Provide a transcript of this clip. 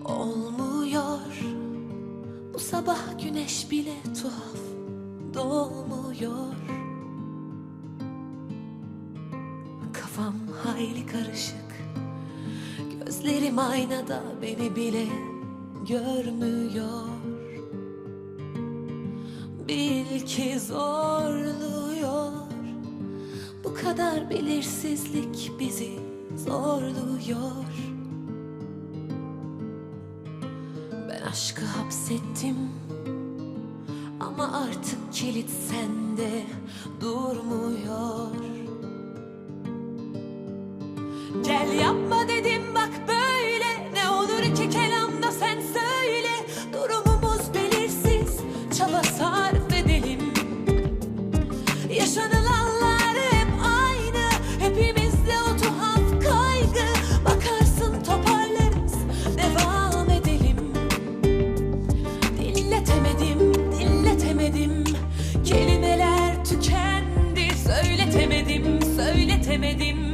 Olmuyor. Bu sabah güneş bile tuhaf. Doğmuyor Kafam hayli karışık. Gözlerim aynada beni bile görmüyor. Bil ki zorluyor. Bu kadar belirsizlik bizi zorluyor Aşkı hapsettim. Ama artık kilit sende durmuyor. Gel yapma dedi Bilemedim